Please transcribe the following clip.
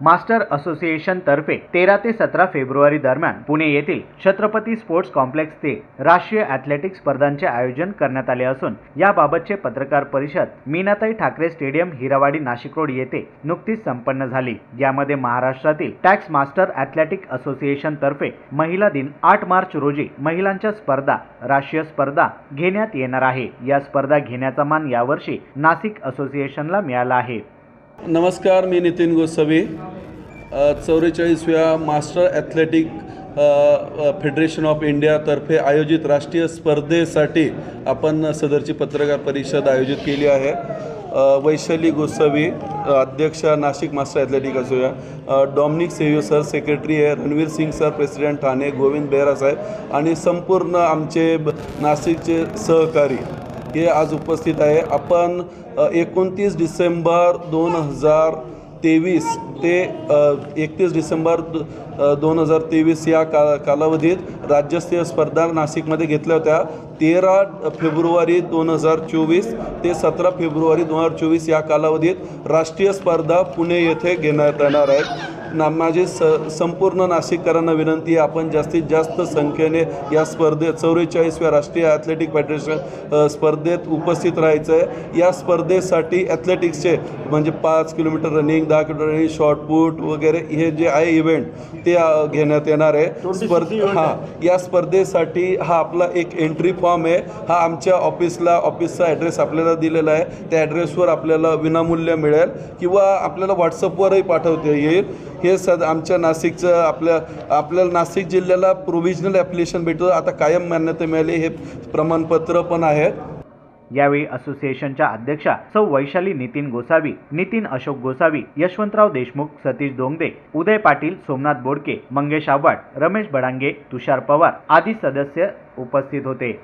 Master association तर्फे तेरा ते सतरा फेब्रुवारी दरम्यान पुणे येथील छत्रपती स्पोर्ट्स कॉम्प्लेक्स ते राष्ट्रीय ॲथलेटिक स्पर्धांचे आयोजन करण्यात आले असून याबाबतचे पत्रकार परिषद मीनाताई ठाकरे स्टेडियम हिरावाडी नाशिक रोड येथे नुकतीच संपन्न झाली. यामध्ये महाराष्ट्रातील टॅक्स मास्टर ॲथलेटिक असोसिएशन तर्फे महिला दिन आठ मार्च रोजी महिलांच्या स्पर्धा राष्ट्रीय स्पर्धा घेण्यात येणार आहे. या स्पर्धा घेण्याचा मान यावर्षी नाशिक असोसिएशनला मिळाला आहे. नमस्कार मी नितीन गोसावी चौवेचाळीसव्या मास्टर ॲथलेटिक फेडरेशन ऑफ इंडियातर्फे आयोजित राष्ट्रीय स्पर्धेसाठी आपण सदरची पत्रकार परिषद आयोजित केली आहे. वैशाली गोसावी अध्यक्ष अध्यक्षा नाशिक मास्टर ॲथलेटिक असूया. डॉमिनिक सेव्यो सर सेक्रेटरी आहे रणवीर सिंग सर प्रेसिडेंट ठाणे गोविंद बेहरा साहेब आणि संपूर्ण आमचे ब- नाशिकचे सहकारी. हे आज उपस्थित आहे. आपण एकोणतीस डिसेंबर दोन हजार तेवीस ते एकतीस डिसेंबर दोन हजार तेवीस या का कालावधीत राज्यस्तरीय स्पर्धा नाशिकमध्ये घेतल्या होत्या. तेरा फेब्रुवारी दोन हजार चोवीस ते सतरा फेब्रुवारी दोन हजार चोवीस या कालावधीत राष्ट्रीय स्पर्धा पुणे येथे घेण्यात येणार आहेत ना माझी स संपूर्ण नाशिककरांना विनंती आहे आपण जास्तीत जास्त संख्येने या स्पर्धेत चौवेचाळीसव्या राष्ट्रीय ॲथलेटिक फेडरेशन स्पर्धेत उपस्थित राहायचं आहे या स्पर्धेसाठी ॲथलेटिक्सचे म्हणजे पाच किलोमीटर रनिंग दहा किलोमीटर रनिंग शॉर्टपुट वगैरे हे जे आहे इव्हेंट ते घेण्यात येणार आहे. स्पर्धे हां या स्पर्धेसाठी हा आपला एक एंट्री फॉर्म आहे. हा आमच्या ऑफिसला ऑफिसचा ॲड्रेस आपल्याला दिलेला आहे. त्या ॲड्रेसवर आपल्याला विनामूल्य मिळेल किंवा आपल्याला व्हॉट्सअपवरही पाठवता येईल. हे सद आमच्या नाशिकचं आपल्या आपल्याला नाशिक जिल्ह्याला प्रोव्हिजनल ॲप्लिकेशन भेटतो. आता कायम मान्यता मिळाली हे प्रमाणपत्र पण आहेत. यावेळी असोसिएशनच्या अध्यक्षा सौ वैशाली नितीन गोसावी नितीन अशोक गोसावी यशवंतराव देशमुख सतीश दोंगदे उदय पाटील सोमनाथ बोडके मंगेश आव्हाड रमेश बडांगे तुषार पवार आदी सदस्य उपस्थित होते.